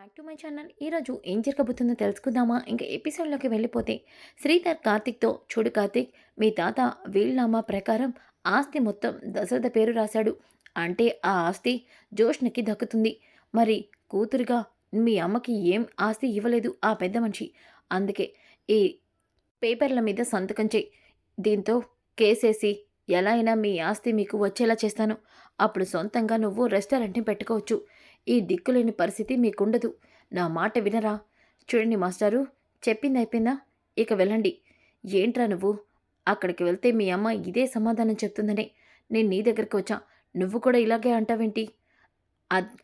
Back to my channel ఈరోజు ఏం జరగబోతుందో తెలుసుకుందామా? ఇంకా ఎపిసోడ్లోకి వెళ్ళిపోతే శ్రీధర్ కార్తిక్తో చూడు కార్తిక్ మీ తాత వీల్నామా ప్రకారం ఆస్తి మొత్తం దశరథ పేరు రాశాడు. అంటే ఆ ఆస్తి జోష్ణకి దక్కుతుంది. మరి కూతురుగా మీ అమ్మకి ఏం ఆస్తి ఇవ్వలేదు ఆ పెద్ద మనిషి. అందుకే ఈ పేపర్ల మీద సంతకం చేయి. దీంతో కేసేసి ఎలా అయినా మీ ఆస్తి మీకు వచ్చేలా చేస్తాను. అప్పుడు సొంతంగా నువ్వు రెస్టారెంట్ని పెట్టుకోవచ్చు. ఈ దిక్కులేని పరిస్థితి మీకుండదు. నా మాట వినరా? చూడండి మాస్టారు చెప్పింది అయిపోయిందా? ఇక వెళ్ళండి. ఏంట్రా నువ్వు? అక్కడికి వెళ్తే మీ అమ్మ ఇదే సమాధానం చెప్తుందనే. నేను నీ దగ్గరికి వచ్చా. నువ్వు కూడా ఇలాగే అంటావేంటి?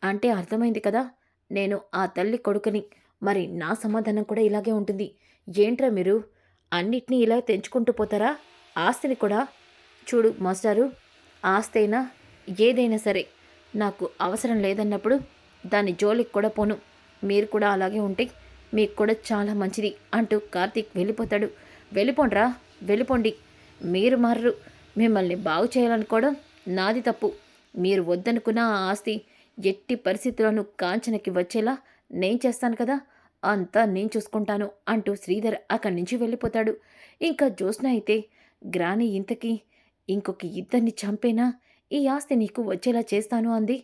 అంటే అర్థమైంది కదా? నేను ఆ తల్లి కొడుకుని. మరి నా సమాధానం కూడా ఇలాగే ఉంటుంది. ఏంట్రా మీరు? అన్నిటినీ ఇలా తెంచుకుంటూ పోతారా? ఆస్తిని కూడా? చూడు మాస్టారు ఆస్తి అయినా ఏదైనా సరే. నాకు అవసరం లేదన్నప్పుడు దాని జోలికి కూడా పోను. మీరు కూడా అలాగే ఉంటే మీకు కూడా చాలా మంచిది అంటూ కార్తీక్ వెళ్ళిపోతాడు. వెళ్ళిపోండ్రా వెళ్ళిపోండి. మీరు మారరు. మిమ్మల్ని బాగు చేయాలనుకోవడం నాది తప్పు. మీరు వద్దనుకున్న ఆ ఆస్తి ఎట్టి పరిస్థితుల్లోనూ కాంచనకి వచ్చేలా నేను చేస్తాను కదా? అంతా నేను చూసుకుంటాను అంటూ శ్రీధర్ అక్కడి నుంచి వెళ్ళిపోతాడు. ఇంకా జ్యోత్స్న అయితే గ్రాని ఇంతకీ ఇంకొక ఇద్దరిని చంపేనా? ఈ ఆస్తి నీకు వచ్చేలా చేస్తాను అంది.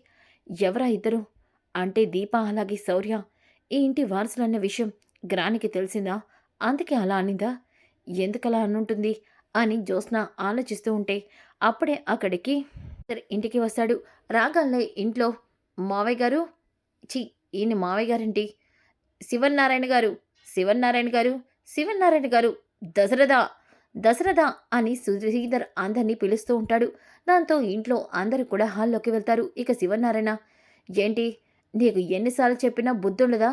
ఎవరా ఇద్దరు? అంటే దీప అలాగే శౌర్య. ఈ ఇంటి వారసులన్న విషయం గ్రానికి తెలిసిందా? అందుకే అలా అనిందా? ఎందుకలా అనుంటుంది అని జ్యోత్స్న ఆలోచిస్తూ ఉంటే అప్పుడే అక్కడికి ఇంటికి వస్తాడు. రాగాలే ఇంట్లో మావయ్య గారు? చి ఈయన మావయ్య గారేంటి? శివన్నారాయణ గారు. శివన్నారాయణ గారు? శివన్నారాయణ గారు. దశరథ దశరథ అని శ్రీధర్ అందరినీ పిలుస్తూ ఉంటాడు. దాంతో ఇంట్లో అందరూ కూడా హాల్లోకి వెళ్తారు. ఇక శివనారాయణ ఏంటి నీకు ఎన్నిసార్లు చెప్పినా బుద్ధుండదా?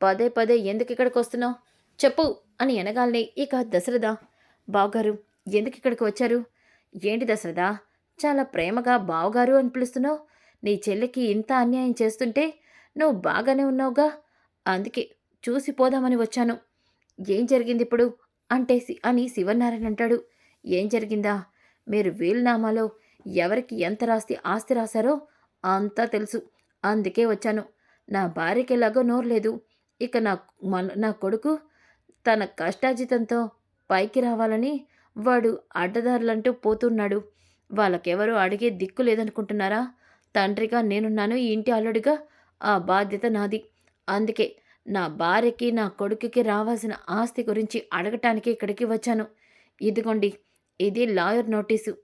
పదే పదే ఎందుకు ఇక్కడికి వస్తున్నావు? చెప్పు అని అనగాలనే ఇక దశరథ బావగారు ఎందుకు ఇక్కడికి వచ్చారు? ఏంటి దశరథ చాలా ప్రేమగా బావగారు అని పిలుస్తున్నావు. నీ చెల్లికి ఇంత అన్యాయం చేస్తుంటే నువ్వు బాగానే ఉన్నావుగా. అందుకే చూసి పోదామని వచ్చాను. ఏం జరిగింది ఇప్పుడు? అంటే సి- అని శివనారాయణ అంటాడు. ఏం జరిగిందా? మీరు వీలునామాలో ఎవరికి ఎంత రాస్తి ఆస్తి రాశారో అంతా తెలుసు. అందుకే వచ్చాను. నా భార్యకి ఎలాగో నోరు లేదు. ఇక నా మన నా కొడుకు తన కష్టాజితంతో పైకి రావాలని వాడు అడ్డదారులంటూ పోతున్నాడు. వాళ్ళకెవరూ అడిగే దిక్కు లేదనుకుంటున్నారా? తండ్రిగా నేనున్నాను. ఈ ఇంటి అల్లుడిగా ఆ బాధ్యత నాది. అందుకే నా భార్యకి నా కొడుకుకి రావాల్సిన ఆస్తి గురించి అడగటానికి ఇక్కడికి వచ్చాను. ఇదిగోండి ఇది లాయర్ నోటీసు.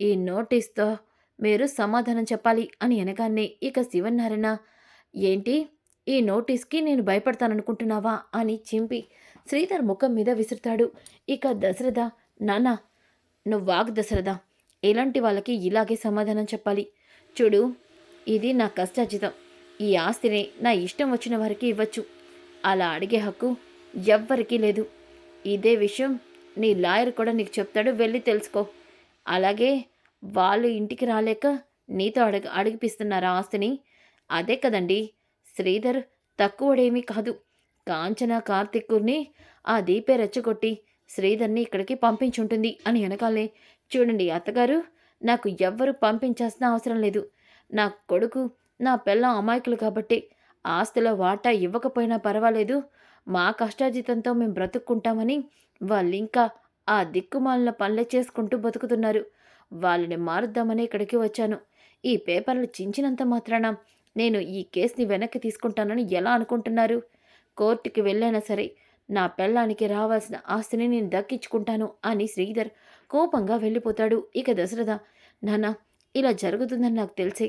ఈ నోటీస్తో మీరు సమాధానం చెప్పాలి అని అనగానే ఇక శివనారాయణ ఏంటి? ఈ నోటీస్కి నేను భయపడతాననుకుంటున్నావా? అని చింపి శ్రీధర్ ముఖం మీద విసురుతాడు. ఇక దశరథ నాన్న నువ్వు వాగ్ దశరథ. ఇలాంటి వాళ్ళకి ఇలాగే సమాధానం చెప్పాలి. చూడు ఇది నా కష్టాజితం ఈ ఆస్తిని నా ఇష్టం వచ్చిన వారికి ఇవ్వచ్చు. అలా అడిగే హక్కు ఎవ్వరికీ లేదు. ఇదే విషయం నీ లాయర్ కూడా నీకు చెప్తాడు వెళ్ళి తెలుసుకో. అలాగే వాళ్ళు ఇంటికి రాలేక నీతో అడగ అడిగిపిస్తున్నారు ఆస్తిని? అదే కదండి శ్రీధర్ తక్కువడేమీ కాదు. కాంచన కార్తిక్ని ఆ దీపే రెచ్చగొట్టి శ్రీధర్ని ఇక్కడికి పంపించుంటుంది అని వెనకాలే. చూడండి అత్తగారు నాకు ఎవ్వరు పంపించాల్సిన అవసరం లేదు. నా కొడుకు నా పిల్ల అమాయకులు కాబట్టి ఆస్తిలో వాటా ఇవ్వకపోయినా పర్వాలేదు. మా కష్టాజితంతో మేము బ్రతుక్కుంటామని వాళ్ళు ఇంకా ఆ దిక్కుమాలిన పనులే చేసుకుంటూ బతుకుతున్నారు. వాళ్ళని మారుద్దామని ఇక్కడికి వచ్చాను. ఈ పేపర్లు చించినంత మాత్రాన నేను ఈ కేసుని వెనక్కి తీసుకుంటానని ఎలా అనుకుంటున్నారు? కోర్టుకి వెళ్ళైనా సరే నా పెళ్ళానికి రావాల్సిన ఆస్తిని నేను దక్కించుకుంటాను అని శ్రీధర్ కోపంగా వెళ్ళిపోతాడు. ఇక దశరథ నాన్న ఇలా జరుగుతుందని నాకు తెలిసే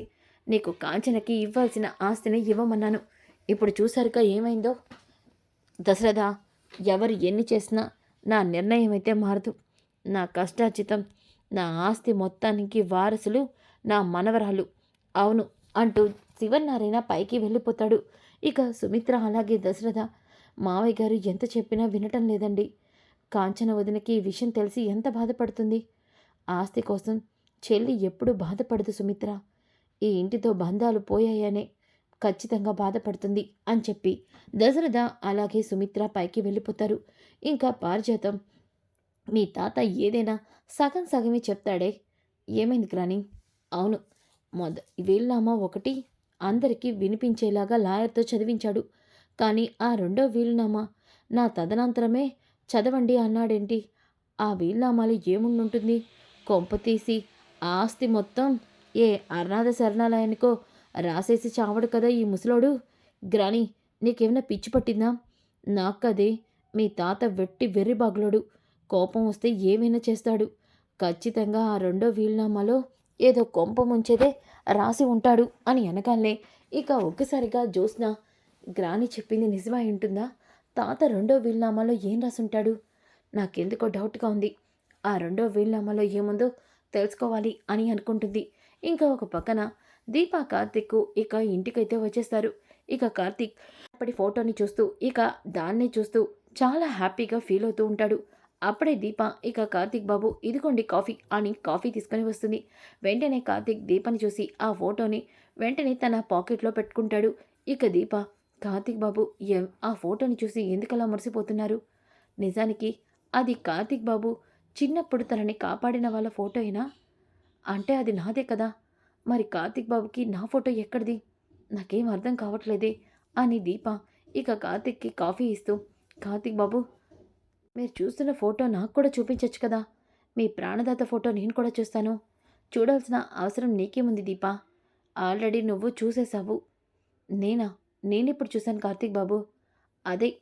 నీకు కాంచనకి ఇవ్వాల్సిన ఆస్తిని ఇవ్వమన్నాను. ఇప్పుడు చూసారుగా ఏమైందో? దశరథ ఎవరు ఎన్ని చేసినా నా నిర్ణయం అయితే మారదు. నా కష్టార్జితం నా ఆస్తి మొత్తానికి వారసులు నా మనవరాలు. అవును అంటూ శివనారాయణ పైకి వెళ్ళిపోతాడు. ఇక సుమిత్ర అలాగే దశరథ మావయ్య గారు ఎంత చెప్పినా వినటం లేదండి. కాంచన వదినకి ఈ విషయం తెలిసి ఎంత బాధపడుతుంది? ఆస్తి కోసం చెల్లి ఎప్పుడు బాధపడదు సుమిత్ర. ఈ ఇంటితో బంధాలు పోయాయనే ఖచ్చితంగా బాధపడుతుంది అని చెప్పి దశరథ అలాగే సుమిత్ర పైకి వెళ్ళిపోతారు. ఇంకా పారిజాతం మీ తాత ఏదైనా సగం సగమే చెప్తాడే? ఏమైంది గ్రాని అవును మొద వీళ్ళమ్మ ఒకటి అందరికీ వినిపించేలాగా లాయర్తో చదివించాడు. కానీ ఆ రెండో వీలునామా నా తదనంతరమే చదవండి అన్నాడేంటి? ఆ వీలునామాలు ఏముండుంటుంది? కొంప తీసి ఆస్తి మొత్తం ఏ అనాథ శరణాలయానికో రాసేసి చావడు కదా ఈ ముసలోడు? గ్రాని నీకేమైనా పిచ్చి పట్టిందా? నాకదే మీ తాత వెట్టి వెర్రిబాగులోడు కోపం వస్తే ఏమైనా చేస్తాడు. ఖచ్చితంగా ఆ రెండో వీలునామాలో ఏదో కొంప ముంచేదే రాసి ఉంటాడు అని అనగానే ఇక ఒక్కసారిగా జ్యోత్స్న గ్రాని చెప్పింది నిజమై ఉంటుందా? తాత రెండో వీలునామాలో ఏం రాసుంటాడు? నాకెందుకో డౌట్గా ఉంది. ఆ రెండో వీలునామాలో ఏముందో తెలుసుకోవాలి అని అనుకుంటుంది. ఇంకా ఒక పక్కన దీపా కార్తిక్ ఇక ఇంటికైతే వచ్చేస్తారు. ఇక కార్తిక్ అప్పటి ఫోటోని చూస్తూ ఇక దాన్ని చూస్తూ చాలా హ్యాపీగా ఫీల్ అవుతూ ఉంటాడు. అప్పుడే దీప ఇక కార్తిక్ బాబు ఇదిగోండి కాఫీ అని కాఫీ తీసుకొని వస్తుంది. వెంటనే కార్తిక్ దీపని చూసి ఆ ఫోటోని వెంటనే తన పాకెట్లో పెట్టుకుంటాడు. ఇక దీప కార్తిక్ బాబు ఎం- ఆ ఫోటోని చూసి ఎందుకలా మురిసిపోతున్నారు? నిజానికి అది కార్తిక్ బాబు చిన్నప్పుడు తనని కాపాడిన వాళ్ళ ఫోటోయేనా అంటే అది నాదే కదా. మరి కార్తిక్ బాబుకి నా ఫోటో ఎక్కడిది? నాకేం అర్థం కావట్లేదే అని దీప ఇక కార్తిక్కి కాఫీ ఇస్తూ కార్తిక్ బాబు మీరు చూస్తున్న ఫోటో నాకు కూడా చూపించవచ్చు కదా. మీ ప్రాణదాత ఫోటో నేను కూడా చూస్తాను. చూడాల్సిన అవసరం నీకేముంది దీపా? ఆల్రెడీ నువ్వు చూసేశావు. నేనా? నేనిప్పుడు చూశాను కార్తీక్ బాబు. అదే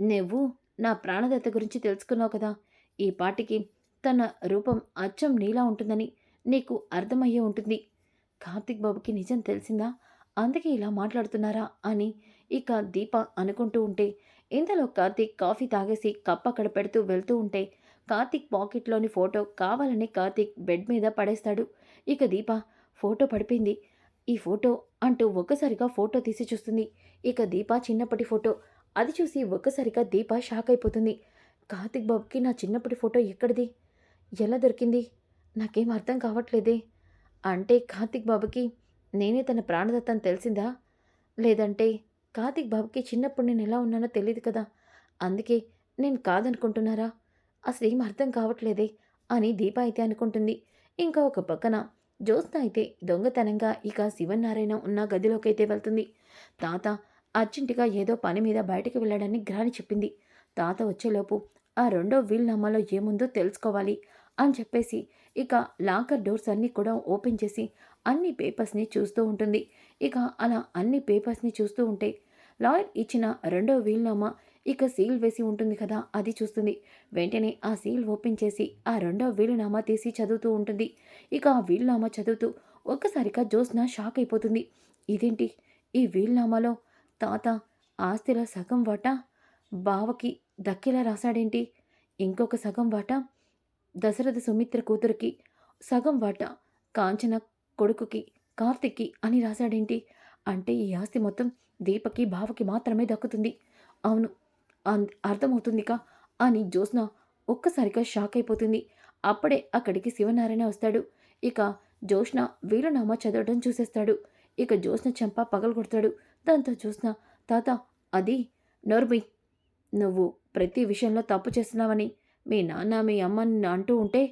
నువ్వు నా ప్రాణదాత గురించి తెలుసుకున్నావు కదా. ఈ పాటికి తన రూపం అచ్చం నీలా ఉంటుందని నీకు అర్థమయ్యే ఉంటుంది. కార్తీక్ బాబుకి నిజం తెలిసిందా? అందుకే ఇలా మాట్లాడుతున్నారా? అని ఇక దీప అనుకుంటూ ఉంటే ఇంతలో కార్తీక్ కాఫీ తాగేసి కప్ అక్కడ పెడుతూ వెళ్తూ ఉంటే కార్తీక్ పాకెట్లోని ఫోటో కావాలని కార్తీక్ బెడ్ మీద పడేస్తాడు. ఇక దీప ఫోటో పడిపోయింది. ఈ ఫోటో అంటూ ఒక్కసారిగా ఫోటో తీసి చూస్తుంది. ఇక దీప చిన్నప్పటి ఫోటో. అది చూసి ఒక్కసారిగా దీప షాక్ అయిపోతుంది. కార్తిక్ బాబుకి నా చిన్నప్పటి ఫోటో ఎక్కడిది? ఎలా దొరికింది? నాకేం అర్థం కావట్లేదే. అంటే కార్తిక్ బాబుకి నేనే తన ప్రాణదత్తని తెలిసిందా? లేదంటే కార్తిక్ బాబుకి చిన్నప్పుడు నేను ఎలా ఉన్నానో తెలియదు కదా. అందుకే నేను కాదనుకుంటున్నారా? అసలు ఏం అర్థం కావట్లేదే అని దీప అయితే అనుకుంటుంది. ఇంకా ఒక పక్కన జ్యోత్స్న అయితే దొంగతనంగా ఇక శివనారాయణ ఉన్న గదిలోకి అయితే వెళ్తుంది. తాత అర్జెంటుగా ఏదో పని మీద బయటికి వెళ్ళాడని గ్రాని చెప్పింది. తాత వచ్చేలోపు ఆ రెండో వీల్నామాలో ఏముందో తెలుసుకోవాలి అని చెప్పేసి ఇక లాకర్ డోర్స్ అన్నీ కూడా ఓపెన్ చేసి అన్ని పేపర్స్ని చూస్తూ ఉంటుంది. ఇక అలా అన్ని పేపర్స్ని చూస్తూ ఉంటే లాయర్ ఇచ్చిన రెండో వీల్నామా ఇక సీల్ వేసి ఉంటుంది కదా అది చూస్తుంది. వెంటనే ఆ సీల్ ఓపెన్ చేసి ఆ రెండో వీలునామా తీసి చదువుతూ ఉంటుంది. ఇక ఆ వీలునామా చదువుతూ ఒక్కసారిగా జ్యోత్స్న షాక్ అయిపోతుంది. ఇదేంటి? ఈ వీలునామాలో తాత ఆస్తిలో సగం వాటా? బావకి దక్కిలా రాశాడేంటి? ఇంకొక సగం వాటా దశరథ సుమిత్ర కూతురికి సగం వాటా కాంచన కొడుకుకి కార్తిక్కి అని రాశాడేంటి? అంటే ఈ ఆస్తి మొత్తం దీపకి బావకి మాత్రమే దక్కుతుంది. అవును అన్- అర్థమవుతుందికా అని జ్యోత్స్న ఒక్కసారిగా షాక్ అయిపోతుంది అప్పుడే అక్కడికి శివనారాయణ వస్తాడు. ఇక జ్యోత్స్న వీలునామా చదవడం చూసేస్తాడు. ఇక జ్యోత్స్న చెంప పగలగొడతాడు. దాంతో జ్యోత్స్న తాత అది నోర్మి నువ్వు ప్రతి విషయంలో తప్పు చేస్తున్నావని మీ నాన్న మీ అమ్మ నిన్ను అంటూ ఉంటే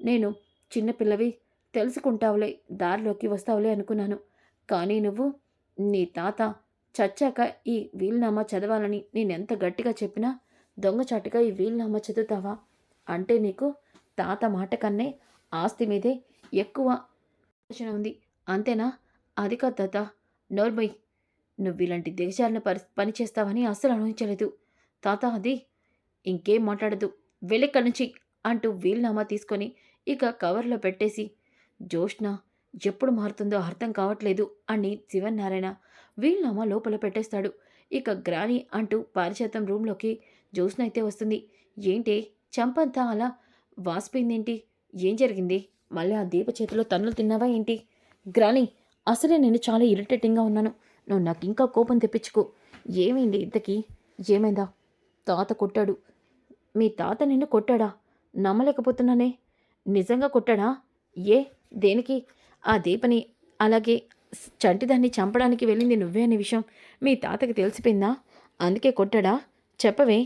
నేను చిన్నపిల్లవి తెలుసుకుంటావులే దారిలోకి వస్తావులే అనుకున్నాను. కానీ నువ్వు నీ తాత చచ్చాక ఈ వీలునామా చదవాలని నేనెంత గట్టిగా చెప్పినా దొంగచాటుగా ఈ వీలునామా చదువుతావా అంటే నీకు తాత మాట కన్నే ఆస్తి మీదే ఎక్కువ ఆలోచన ఉంది. అంతేనా? అది కాదు తాత నోర్మయ్ నువ్వు ఇలాంటి దిగజారిన పరి పని చేస్తావని అస్సలు అనుభవించలేదు. తాత అది ఇంకేం మాట్లాడదు. వెళ్ళిక్కడి నుంచి అంటూ వీలునామా తీసుకొని ఇక కవర్లో పెట్టేసి జోష్న ఎప్పుడు మారుతుందో అర్థం కావట్లేదు అని శివనారాయణ వీలునామా లోపల పెట్టేస్తాడు. ఇక గ్రాని అంటూ పారిజాతం రూమ్లోకి జోష్ణ అయితే వస్తుంది. ఏంటి? చంపంతా అలా వాసిపోయిందేంటి? ఏం జరిగింది? మళ్ళీ ఆ దీప చేతిలో తన్నులు తిన్నావా ఏంటి? గ్రాని అసలే నేను చాలా ఇరిటేటింగ్గా ఉన్నాను. నువ్వు నాకు ఇంకా కోపం తెప్పించుకో. ఏమైంది ఇంతకీ? ఏమైందా? తాత కొట్టాడు. మీ తాత నిన్ను కొట్టాడా? నమ్మలేకపోతున్నానే. నిజంగా కొట్టాడా? ఏ దేనికి? ఆ దీపని అలాగే చంటిదాన్ని చంపడానికి వెళ్ళింది నువ్వే అనే విషయం మీ తాతకి తెలిసిపోయిందా? అందుకే కొట్టాడా? చెప్పవే.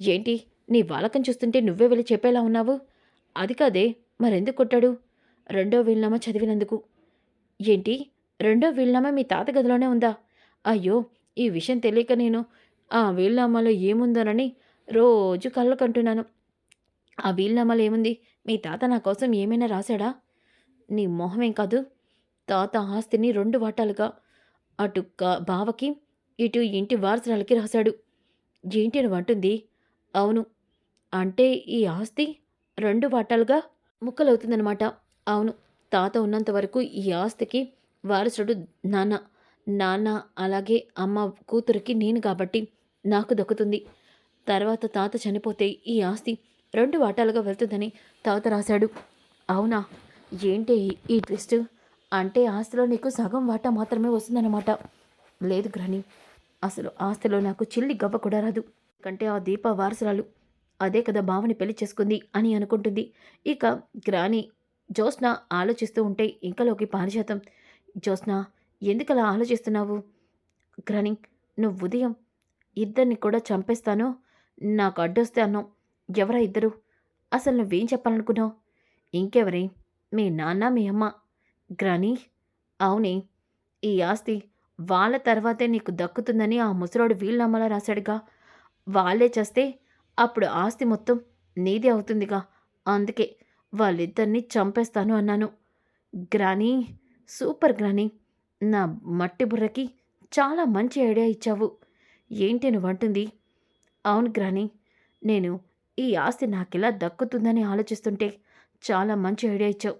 ఏంటి నీ వాలకం చూస్తుంటే నువ్వే వెళ్ళి చెప్పేలా ఉన్నావు? అది కాదే మరెందుకు కొట్టాడు? రెండో వీలునామా చదివినందుకు. ఏంటి రెండో వీలునామా మీ తాత గదిలోనే ఉందా? అయ్యో ఈ విషయం తెలియక నేను ఆ వీలునామాలో ఏముందోనని రోజు కళ్ళకంటున్నాను ఆ వీలునామాలో ఏముంది? మీ తాత నా కోసం ఏమైనా రాశాడా? నీ మొహమేం కాదు. తాత ఆస్తిని రెండు వాటాలుగా అటు బావకి ఇటు ఇంటి వారసురాలకి రాశాడు. ఏంటి అని అంటుంది? అవును. అంటే ఈ ఆస్తి రెండు వాటాలుగా ముక్కలవుతుందనమాట అవును. తాత ఉన్నంత వరకు ఈ ఆస్తికి వారసుడు నాన్న. నాన్న అలాగే అమ్మ కూతురికి నేను కాబట్టి నాకు దక్కుతుంది. తర్వాత తాత చనిపోతే ఈ ఆస్తి రెండు వాటాలుగా వెళ్తుందని తాత రాశాడు. అవునా? ఏంటి ఈ- ట్విస్ట్? అంటే ఆస్తిలో నీకు సగం వాటా మాత్రమే వస్తుందన్నమాట. లేదు గ్రహణి అసలు ఆస్తిలో నాకు చిల్లి గవ్వ కూడా రాదు. కంటే ఆ దీప వారసురాలు. అదే కదా బావని పెళ్ళి చేసుకుంది అని అనుకుంటుంది. ఇక గ్రాని జ్యోత్స్న ఆలోచిస్తూ ఉంటే ఇంకలోకి పారిజాతం. జ్యోత్స్న ఎందుకలా ఆలోచిస్తున్నావు? గ్రాని నువ్వు ఉదయం ఇద్దరిని కూడా చంపేస్తాను? నాకు అడ్డొస్తే అన్నావు. ఎవరా ఇద్దరు? అసలు నువ్వేం చెప్పాలనుకున్నావు? ఇంకెవరే? మీ నాన్న మీ అమ్మ. గ్రాని అవునే. ఈ ఆస్తి వాళ్ళ తర్వాతే నీకు దక్కుతుందని ఆ ముసలోడు వీళ్ళమ్మలా రాశాడుగా. వాళ్ళే చేస్తే అప్పుడు ఆస్తి మొత్తం నీదే అవుతుందిగా. అందుకే వాళ్ళిద్దరిని చంపేస్తాను అన్నాను. గ్రానీ సూపర్ గ్రానీ నా మట్టి బుర్రకి చాలా మంచి ఐడియా ఇచ్చావు. ఏంటి నువ్వంటుంది? అవును గ్రాని నేను ఈ ఆస్తి నాకెలా దక్కుతుందని ఆలోచిస్తుంటే చాలా మంచి ఐడియా ఇచ్చావు.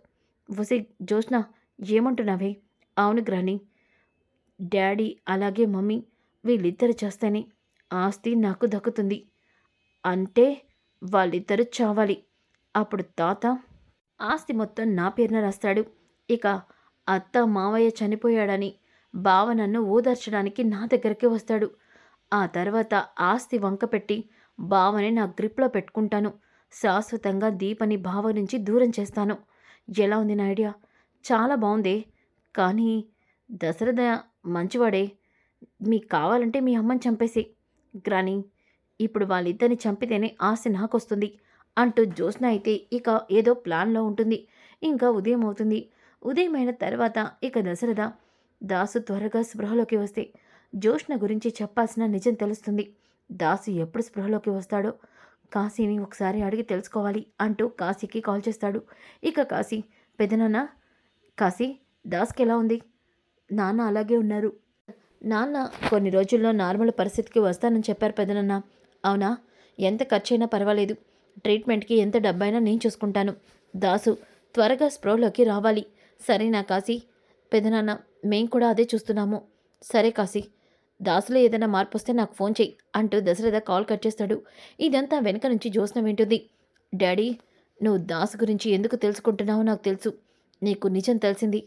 వసి జోష్న ఏమంటున్నావే? అవును గ్రాని డాడీ అలాగే మమ్మీ వీళ్ళిద్దరు చేస్తేనే ఆస్తి నాకు దక్కుతుంది. అంటే వాళ్ళిద్దరూ చావాలి. అప్పుడు తాత ఆస్తి మొత్తం నా పేరున రాస్తాడు. ఇక అత్త మావయ్య చనిపోయాడని బావ నన్ను ఓదార్చడానికి నా దగ్గరికి వస్తాడు. ఆ తర్వాత ఆస్తి వంకపెట్టి భావని బావని నా గ్రిప్లో పెట్టుకుంటాను. శాశ్వతంగా దీపని బావ నుంచి దూరం చేస్తాను. ఎలా ఉంది నా ఐడియా? చాలా బాగుంది కానీ దశరథ మంచివాడే. మీకు కావాలంటే మీ అమ్మని చంపేసి. గ్రాని ఇప్పుడు వాళ్ళిద్దరిని చంపితేనే ఆస్తి నాకొస్తుంది అంటూ జ్యోత్స్న అయితే ఇక ఏదో ప్లాన్లో ఉంటుంది. ఇంకా ఉదయం అవుతుంది ఉదయమైన తర్వాత ఇక దశరథ దాసు త్వరగా స్పృహలోకి వస్తే జోష్ణ గురించి చెప్పాల్సిన నిజం తెలుస్తుంది. దాసు ఎప్పుడు స్పృహలోకి వస్తాడో? కాశీని ఒకసారి అడిగి తెలుసుకోవాలి అంటూ కాశీకి కాల్ చేస్తాడు. ఇక కాశీ పెదనాన్న కాశీ దాస్కి ఎలా ఉంది? నాన్న అలాగే ఉన్నారు. నాన్న కొన్ని రోజుల్లో నార్మల్ పరిస్థితికి వస్తానని చెప్పారు పెదనాన్న. అవునా? ఎంత ఖర్చైనా పర్వాలేదు. ట్రీట్మెంట్కి ఎంత డబ్బైనా నేను చూసుకుంటాను. దాసు త్వరగా స్ప్రోలోకి రావాలి. సరేనా కాశీ? పెదనాన్న మేం కూడా అదే చూస్తున్నాము. సరే కాశీ దాసులో ఏదైనా మార్పు వస్తే నాకు ఫోన్ చెయ్యి అంటూ దశరథ కాల్ కట్ చేస్తాడు. ఇదంతా వెనక నుంచి జ్యోత్స్న వింటుంది. డాడీ నువ్వు దాసు గురించి ఎందుకు తెలుసుకుంటున్నావో నాకు తెలుసు. నీకు నిజం తెలిసింది.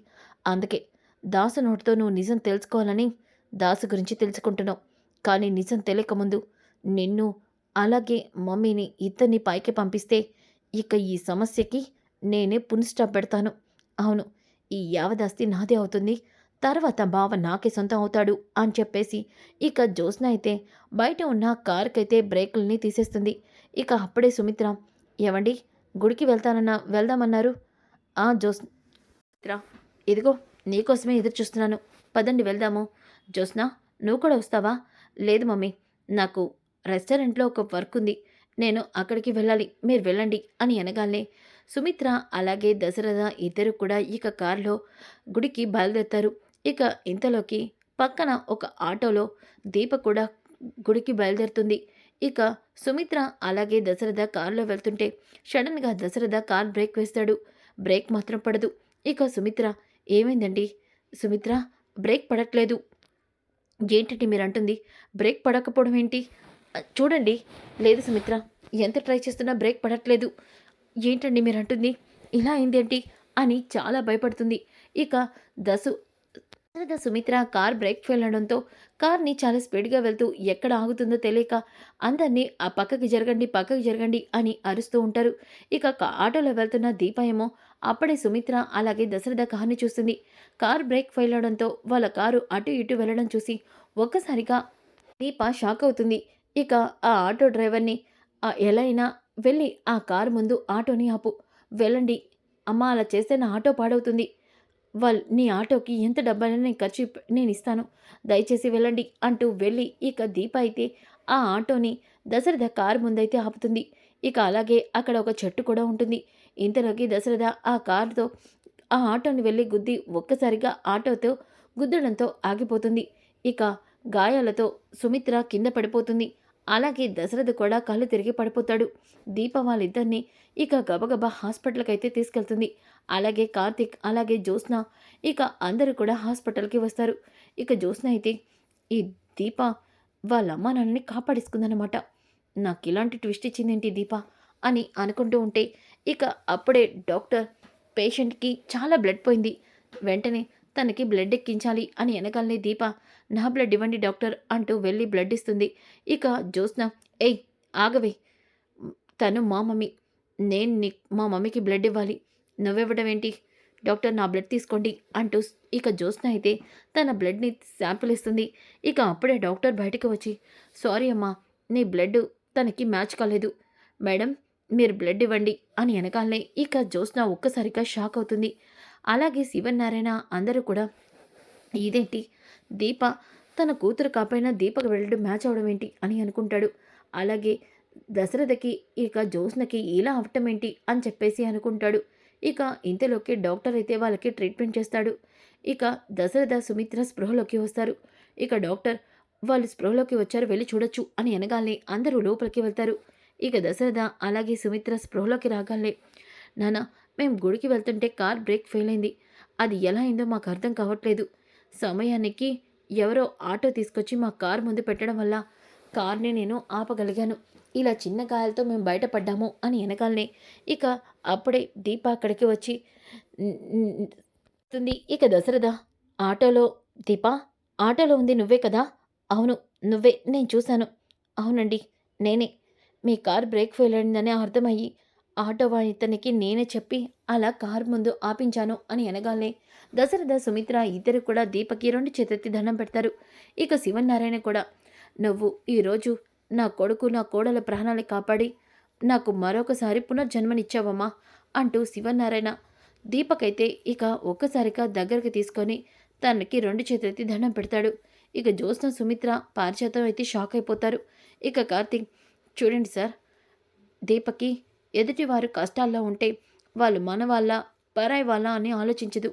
అందుకే దాసు నోటితో నువ్వు నిజం తెలుసుకోవాలని దాసు గురించి తెలుసుకుంటున్నావు. కానీ నిజం తెలియకముందు నిన్ను అలాగే మమ్మీని ఇద్దరిని పైకి పంపిస్తే ఇక ఈ సమస్యకి నేనే పునిస్టాప్ పెడతాను. అవును ఈ యావదాస్తి నాదే అవుతుంది. తర్వాత బావ నాకే సొంతం అవుతాడు అని చెప్పేసి ఇక జ్యోత్స్న అయితే బయట ఉన్న కార్కైతే బ్రేకుల్ని తీసేస్తుంది. ఇక అప్పుడే సుమిత్ర ఏమండి గుడికి వెళ్తానన్నా వెళ్దామన్నారు. ఆ జ్యోత్స్న ఇదిగో నీకోసమే ఎదురు చూస్తున్నాను పదండి వెళ్దాము. జ్యోత్స్న నువ్వు కూడా వస్తావా? లేదు మమ్మీ నాకు రెస్టారెంట్లో ఒక వర్క్ ఉంది. నేను అక్కడికి వెళ్ళాలి. మీరు వెళ్ళండి అని అనగానే సుమిత్ర అలాగే దశరథ ఇద్దరు కూడా ఇక కారులో గుడికి బయలుదేరుతారు. ఇక ఇంతలోకి పక్కన ఒక ఆటోలో దీప కూడా గుడికి బయలుదేరుతుంది. ఇక సుమిత్ర అలాగే దశరథ కారులో వెళ్తుంటే సడన్గా దశరథ కార్ బ్రేక్ వేస్తాడు. బ్రేక్ మాత్రం పడదు. ఇక సుమిత్ర ఏమైందండి? సుమిత్ర బ్రేక్ పడట్లేదు. ఏంటండి మీరు అంటుంది బ్రేక్ పడకపోవడం ఏంటి? చూడండి. లేదు సుమిత్ర ఎంత ట్రై చేస్తున్నా బ్రేక్ పడట్లేదు. ఏంటండి మీరు అంటుంది ఇలా అయిందేంటి? అని చాలా భయపడుతుంది. ఇక దసు Dasaratha Sumitra car brake fail అవడంతో కార్ని చాలా స్పీడ్గా వెళ్తూ ఎక్కడ ఆగుతుందో తెలియక అందరినీ ఆ పక్కకి జరగండి పక్కకి జరగండి అని అరుస్తూ ఉంటారు. ఇక ఆటోలో వెళ్తున్న దీప ఏమో అప్పుడే సుమిత్ర అలాగే దశరథ కార్ని చూస్తుంది. కార్ బ్రేక్ ఫెయిల్ అవడంతో వాళ్ళ కారు అటు ఇటు వెళ్ళడం చూసి ఒక్కసారిగా దీప షాక్ అవుతుంది. ఇక ఆ ఆటో డ్రైవర్ని ఎలా అయినా వెళ్ళి ఆ కారు ముందు ఆటోని ఆపు. వెళ్ళండి. అమ్మ అలా చేస్తే నా ఆటో పాడవుతుంది. వాళ్ళు నీ ఆటోకి ఎంత డబ్బైనా నేను ఖర్చు నేను ఇస్తాను. దయచేసి వెళ్ళండి అంటూ వెళ్ళి ఇక దీప అయితే ఆ ఆటోని దశరథ కారు ముందైతే ఆపుతుంది. ఇక అలాగే అక్కడ ఒక చెట్టు కూడా ఉంటుంది. ఇంతలోకి దశరథ ఆ కారుతో ఆ ఆటోని వెళ్ళి గుద్ది ఒక్కసారిగా ఆటోతో గుద్దడంతో ఆగిపోతుంది. ఇక గాయాలతో సుమిత్ర కింద పడిపోతుంది. అలాగే దశరథ కూడా కళ్ళు తిరిగి పడిపోతాడు. దీప వాళ్ళిద్దరిని ఇక గబగబా హాస్పిటల్కి అయితే తీసుకెళ్తుంది. అలాగే కార్తిక్ అలాగే జ్యోత్స్న. ఇక అందరూ కూడా హాస్పిటల్కి వస్తారు. ఇక జ్యోత్స్న అయితే ఈ దీప వాళ్ళ అమ్మ నాన్నని కాపాడేసుకుందనమాట నాకు ఇలాంటి ట్విస్ట్ ఇచ్చిందేంటి దీప? అని అనుకుంటూ ఉంటే ఇక అప్పుడే డాక్టర్ పేషెంట్కి చాలా బ్లడ్ పోయింది. వెంటనే తనకి బ్లడ్ ఎక్కించాలి అని వెనకాలనే దీప నా బ్లడ్ ఇవ్వండి డాక్టర్ అంటూ వెళ్ళి బ్లడ్ ఇస్తుంది. ఇక జ్యోత్స్న ఏయ్ ఆగవే. తను మా మమ్మీ. నేను నీ మా మమ్మీకి బ్లడ్ ఇవ్వాలి. నువ్వివ్వడం ఏంటి డాక్టర్ నా బ్లడ్ తీసుకోండి అంటూ ఇక జ్యోత్స్న అయితే తన బ్లడ్ని శాంపుల్ ఇస్తుంది ఇక అప్పుడే డాక్టర్ బయటకు వచ్చి సారీ అమ్మా నీ బ్లడ్ తనకి మ్యాచ్ కాలేదు. మేడం మీరు బ్లడ్ ఇవ్వండి అని వెనకాలనే ఇక జ్యోత్స్న ఒక్కసారిగా షాక్ అవుతుంది. అలాగే శివనారాయణ అందరూ కూడా ఇదేంటి? దీప తన కూతురు కాపైనా దీపకు వెళ్ళడం మ్యాచ్ అవడం ఏంటి అని అనుకుంటాడు. అలాగే దశరథకి ఇక జ్యోత్స్నకి ఇలా అవటం ఏంటి అని చెప్పేసి అనుకుంటాడు. ఇక ఇంతలోకి డాక్టర్ అయితే వాళ్ళకి ట్రీట్మెంట్ చేస్తాడు. ఇక దశరథ సుమిత్ర స్పృహలోకి వస్తారు. ఇక డాక్టర్ వాళ్ళు స్పృహలోకి వచ్చారు వెళ్ళి చూడొచ్చు అని అనగానే అందరూ లోపలికి వెళ్తారు. ఇక దశరథ అలాగే సుమిత్ర స్పృహలోకి రాగానే నానా మేము గుడికి వెళ్తుంటే కార్ బ్రేక్ ఫెయిల్ అయింది. అది ఎలా అయిందో మాకు అర్థం కావట్లేదు. సమయానికి ఎవరో ఆటో తీసుకొచ్చి మా కార్ ముందు పెట్టడం వల్ల కార్ని నేను ఆపగలిగాను. ఇలా చిన్న గాయాలతో మేము బయటపడ్డాము అని వెనకాలనే. ఇక అప్పుడే దీప అక్కడికి వచ్చి తుంది. ఇక దశరథ ఆటోలో దీప ఆటోలో ఉంది నువ్వే కదా? అవును నువ్వే నేను చూశాను. అవునండి నేనే. మీ కార్ బ్రేక్ ఫెయిల్ అయిందని అర్థమయ్యి ఆటో ఇతనికి నేనే చెప్పి అలా కార్ ముందు ఆపించాను అని అనగానే దశరథ సుమిత్ర ఇద్దరు కూడా దీపకి రెండు చేతెత్తి దండం పెడతారు. ఇక శివనారాయణ కూడా నువ్వు ఈరోజు నా కొడుకు నా కోడల ప్రాణాలు కాపాడి నాకు మరొకసారి పునర్జన్మనిచ్చావమ్మా అంటూ శివనారాయణ దీపకైతే ఇక ఒక్కసారిగా దగ్గరికి తీసుకొని తనకి రెండు చేతులెత్తి దండం పెడతాడు. ఇక జ్యోత్స్న సుమిత్ర పారిచేతం అయితే షాక్ అయిపోతారు. ఇక కార్తీక్ చూడండి సార్ దీపకి ఎదుటివారు కష్టాల్లో ఉంటే వాళ్ళు మన వాళ్ళ పరాయి వాళ్ళ అని ఆలోచించదు.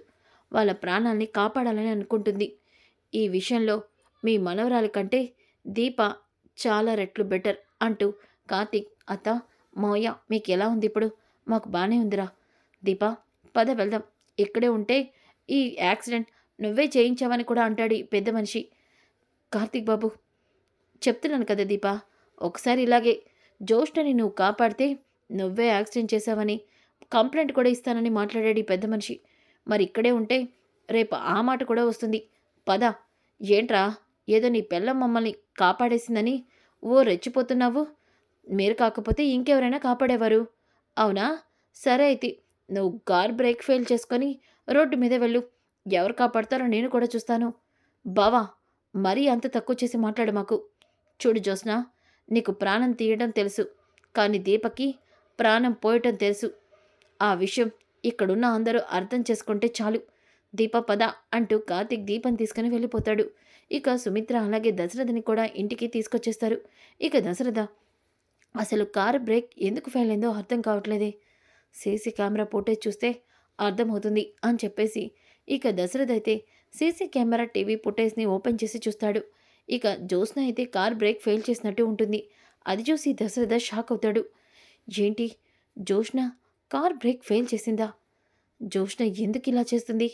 వాళ్ళ ప్రాణాల్ని కాపాడాలని అనుకుంటుంది. ఈ విషయంలో మీ మనవరాలి కంటే దీప చాలా రెట్లు బెటర్ అంటూ కార్తీక్ అత్త మోయ మీకు ఎలా ఉంది ఇప్పుడు? మాకు బాగానే ఉందిరా. దీప పద వెళ్దాం. ఇక్కడే ఉంటే ఈ యాక్సిడెంట్ నువ్వే చేయించావని కూడా అంటాడు ఈ పెద్ద మనిషి. కార్తీక్ బాబు చెప్తున్నాను కదా దీప ఒకసారి ఇలాగే జోష్ని నువ్వు కాపాడితే నువ్వే యాక్సిడెంట్ చేశావని కంప్లైంట్ కూడా ఇస్తానని మాట్లాడాడు ఈ పెద్ద మనిషి. మరి ఇక్కడే ఉంటే రేపు ఆ మాట కూడా వస్తుంది. పద ఏంట్రా? ఏదో నీ పిల్లం మమ్మల్ని కాపాడేసిందని ఓ రెచ్చిపోతున్నావు. మీరు కాకపోతే ఇంకెవరైనా కాపాడేవారు. అవునా? సరే అయితే నువ్వు కార్ బ్రేక్ ఫెయిల్ చేసుకొని రోడ్డు మీద వెళ్ళు. ఎవరు కాపాడతారో నేను కూడా చూస్తాను. బావా మరీ అంత తక్కువ చేసి మాట్లాడు మాకు. చూడు జోస్న నీకు ప్రాణం తీయడం తెలుసు కానీ దీపకి ప్రాణం పోయటం తెలుసు. ఆ విషయం ఇక్కడున్న అందరూ అర్థం చేసుకుంటే చాలు. దీప పద అంటూ కార్తిక్ దీపం తీసుకుని వెళ్ళిపోతాడు. ఇక సుమిత్ర అలాగే దశరథని కూడా ఇంటికి తీసుకొచ్చేస్తారు. ఇక దశరథ అసలు కారు బ్రేక్ ఎందుకు ఫెయిల్ అయిందో అర్థం కావట్లేదే. సీసీ కెమెరా ఫోటేజ్ చూస్తే అర్థమవుతుంది అని చెప్పేసి ఇక దశరథ అయితే సీసీ కెమెరా టీవీ ఫుటేజ్ని ఓపెన్ చేసి చూస్తాడు. ఇక జ్యోత్స్న అయితే కార్ బ్రేక్ ఫెయిల్ చేసినట్టు ఉంటుంది. అది చూసి దశరథ షాక్ అవుతాడు. ఏంటి జ్యోష్ణ కార్ బ్రేక్ ఫెయిల్ చేసిందా? జ్యోష్ణ ఎందుకు ఇలా చేస్తుంది?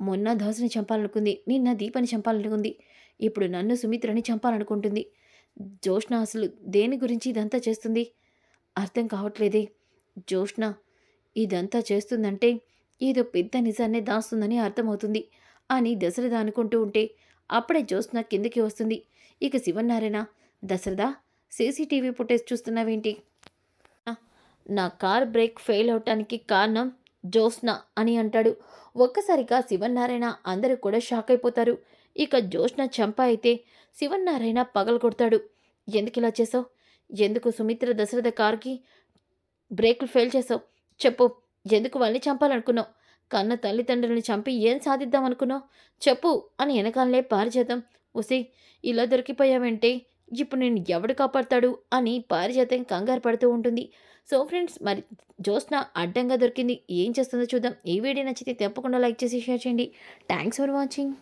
మొన్న దాసుని చంపాలనుకుంది నిన్న దీపని చంపాలనుకుంది. ఇప్పుడు నన్ను సుమిత్రని చంపాలనుకుంటుంది. జోష్ణ అసలు దేని గురించి ఇదంతా చేస్తుంది? అర్థం కావట్లేదే. జోష్ణ ఇదంతా చేస్తుందంటే ఏదో పెద్ద నిజాన్ని దాస్తుందని అర్థమవుతుంది అని దశరథ అనుకుంటూ ఉంటే అప్పుడే జోష్ణ కిందకి వస్తుంది. ఇక శివనారాయణ దశరథ సీసీటీవీ ఫుటేజ్ చూస్తున్నావేంటి? నా కార్ బ్రేక్ ఫెయిల్ అవటానికి కారణం జ్యోత్స్న అని అంటాడు. ఒక్కసారిగా శివనారాయణ అందరూ కూడా షాక్ అయిపోతారు. ఇక జ్యోత్స్న చంప అయితే శివనారాయణ పగలు కొడతాడు. ఎందుకు ఇలా చేసావు ఎందుకు సుమిత్ర దశరథ కార్కి బ్రేకులు ఫెయిల్ చేసావు చెప్పు ఎందుకు వాళ్ళని చంపాలనుకున్నావు? కన్న తల్లిదండ్రులను చంపి ఏం సాధిద్దాం అనుకున్నావు చెప్పు అని వెనకాలనే పారిజాతం. ఉసి ఇలా దొరికిపోయావంటే ఇప్పుడు నేను ఎవడు కాపాడతాడు అని పారిజాతం కంగారు పడుతూ ఉంటుంది. సో ఫ్రెండ్స్ మరి జ్యోత్స్న అడ్డంగా దొరికింది. ఏం చేస్తుందో చూద్దాం. ఈ వీడియో నచ్చితే తప్పకుండా లైక్ చేసి షేర్ చేయండి. Thanks for watching